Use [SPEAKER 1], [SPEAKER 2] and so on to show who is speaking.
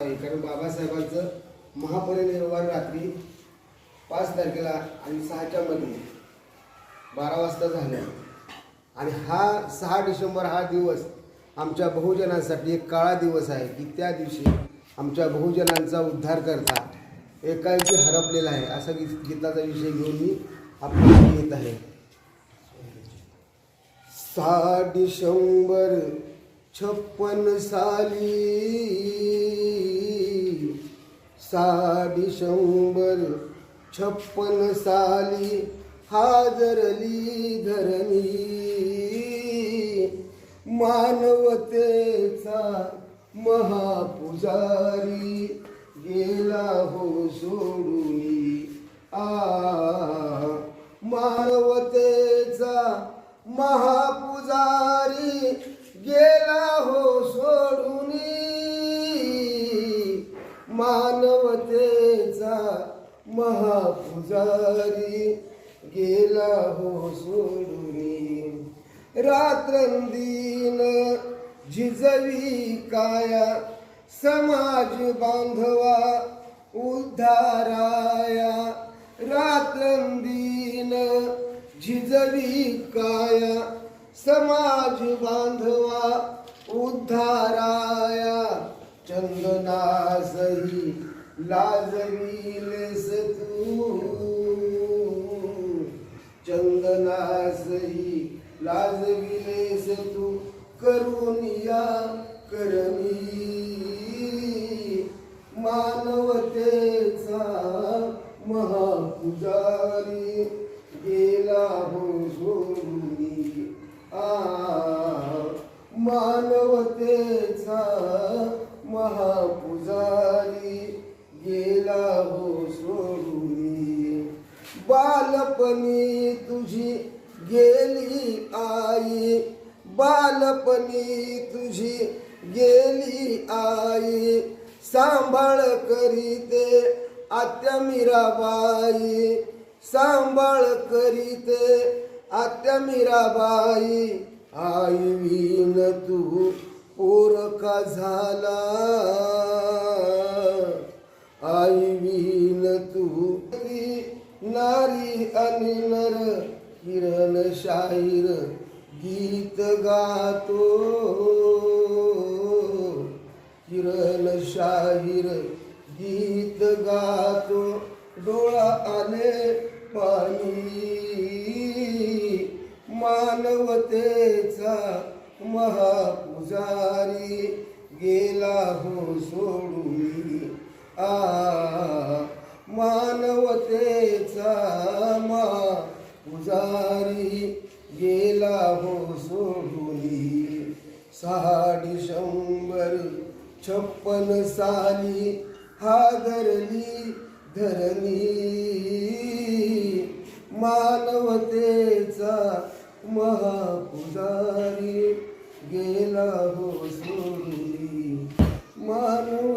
[SPEAKER 1] आहे. कारण बाबासाहेबांचं महापरिनिर्वाण रात्री पाच तारखेला आणि सहाच्या मध्ये बारा वाजता झालं. आणि हा सहा डिसेंबर हा दिवस आमच्या बहुजनांसाठी एक काळा दिवस आहे की त्या दिवशी आमच्या बहुजनांचा उद्धार करता एकाएकी हरपलेला आहे. असा गी गीताचा विषय घेऊन मी आपल्याला येत आहे. सहा डिसेंबर छप्पन साली सा डिसेंबर छप्पन साली हाजरली धरणी. मानवतेचा महापुजारी गेला हो सोडूनी आ मानवतेचा महापुजारी गेला मानवतेचा महापुजारी गेला हो सोडूनी. रात्रंदीन झिजवी काया समाज बांधवा उद्धाराया. रात्रंदीन झिजवी काया समाज बांधवा उद्धाराया. लाजवीलेस तू चंदनासही लाजविलेस तू करून या करणी मानवतेचा महापुजारी गेला हो सोडूनी आ मानवतेचा महापुजारी हो सोडूनी. बालपणी तुझी गेली आई. बालपणी तुझी गेली आई. सांभाळ करीते आत्या मीराबाई. सांभाळ करीते आत्या मीराबाई. आई विन तू पोरका झाला. नारी आणि नर किरण शाहीर गीत गातो. किरण शाहीर गीत गातो. डोळा आले पाणी. मानवतेचा महापुजारी गेला हो सोडून. आ मानवतेचा मा पुजारी गेला हो सोडून. सहा डिसेंबर छप्पन साली हादरली धरणी. मानवतेचा महापुजारी गेला हो सोडून. मानव